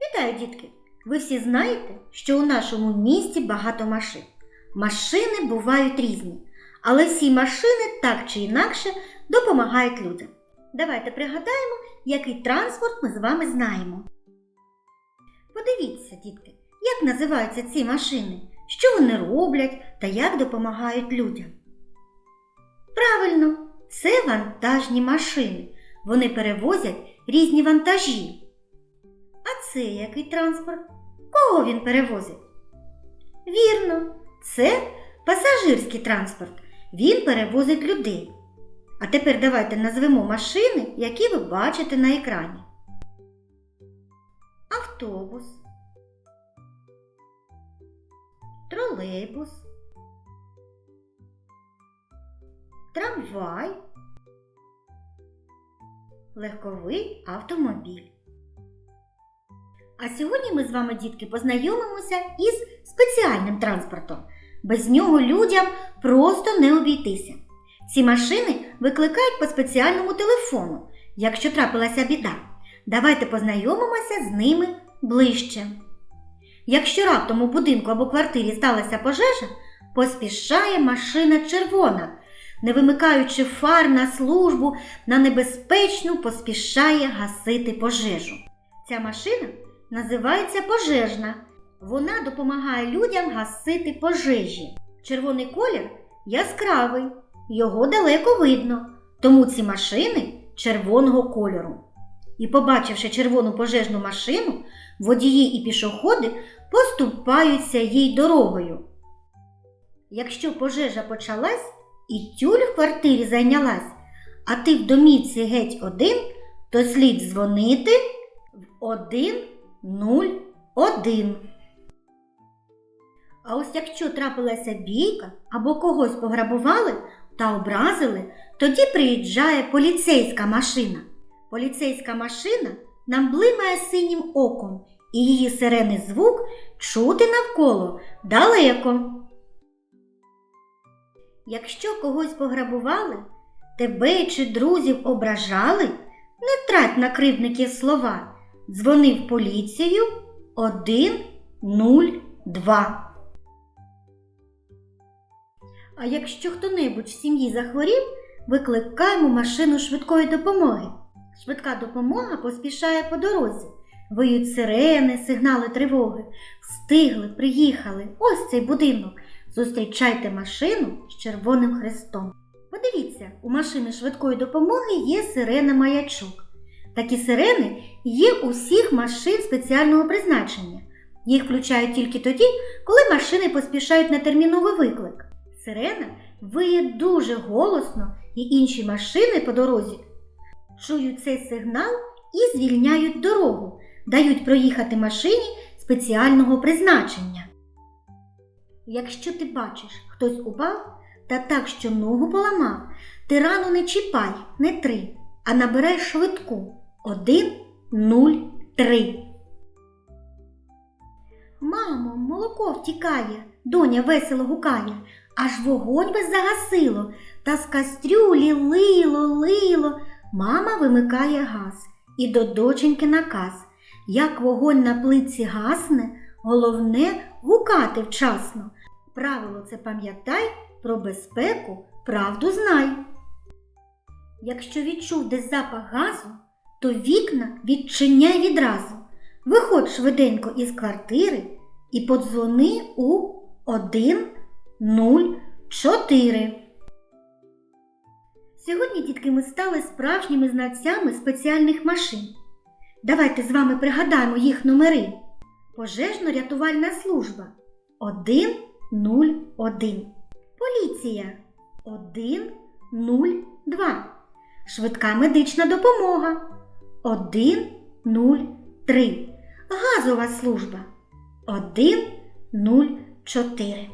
Вітаю, дітки! Ви всі знаєте, що у нашому місті багато машин. Машини бувають різні, але всі машини так чи інакше допомагають людям. Давайте пригадаємо, який транспорт ми з вами знаємо. Подивіться, дітки, як називаються ці машини, що вони роблять та як допомагають людям. Правильно, це вантажні машини. Вони перевозять різні вантажі. А це який транспорт? Кого він перевозить? Вірно, це пасажирський транспорт. Він перевозить людей. А тепер давайте назвемо машини, які ви бачите на екрані. Автобус, тролейбус, трамвай, легковий автомобіль. А сьогодні ми з вами, дітки, познайомимося із спеціальним транспортом. Без нього людям просто не обійтися. Ці машини викликають по спеціальному телефону, якщо трапилася біда. Давайте познайомимося з ними ближче. Якщо раптом у будинку або квартирі сталася пожежа, поспішає машина червона, не вимикаючи фар на службу, на небезпечну поспішає гасити пожежу. Ця машина називається пожежна. Вона допомагає людям гасити пожежі. Червоний колір яскравий, його далеко видно, тому ці машини червоного кольору. І, побачивши червону пожежну машину, водії і пішоходи поступаються їй дорогою. Якщо пожежа почалась і тюль в квартирі зайнялась, а ти в домівці геть один, то слід дзвонити в 101. А ось якщо трапилася бійка або когось пограбували та образили, тоді приїжджає поліцейська машина. Поліцейська машина нам блимає синім оком, і її сирений звук чути навколо далеко. Якщо когось пограбували, тебе чи друзів ображали, не трать на кривдників слова. Дзвони в поліцію 102. А якщо хто-небудь в сім'ї захворів, викликаємо машину швидкої допомоги. Швидка допомога поспішає по дорозі. Виють сирени, сигнали тривоги. Встигли, приїхали. Ось цей будинок. Зустрічайте машину з червоним хрестом. Подивіться, у машини швидкої допомоги є сирена маячок. Такі сирени є у всіх машин спеціального призначення. Їх включають тільки тоді, коли машини поспішають на терміновий виклик. Сирена виє дуже голосно, і інші машини по дорозі чують цей сигнал і звільняють дорогу, дають проїхати машині спеціального призначення. Якщо ти бачиш, хтось упав та так, що ногу поламав, ти рану не чіпай, не три, а набирай швидку 103. Мамо, молоко втікає, доня весело гукає, аж вогонь без загасило, та з кастрюлі лило, лило. Мама вимикає газ і до доченьки наказ. Як вогонь на плитці гасне, головне гукати вчасно. Правило це пам'ятай, про безпеку правду знай. Якщо відчув десь запах газу, то вікна відчиняй відразу. Виходь швиденько із квартири і подзвони у 104. Сьогодні, дітки, ми стали справжніми знавцями спеціальних машин. Давайте з вами пригадаємо їх номери. Пожежно-рятувальна служба 101. Поліція 102. Швидка медична допомога 103. Газова служба 104.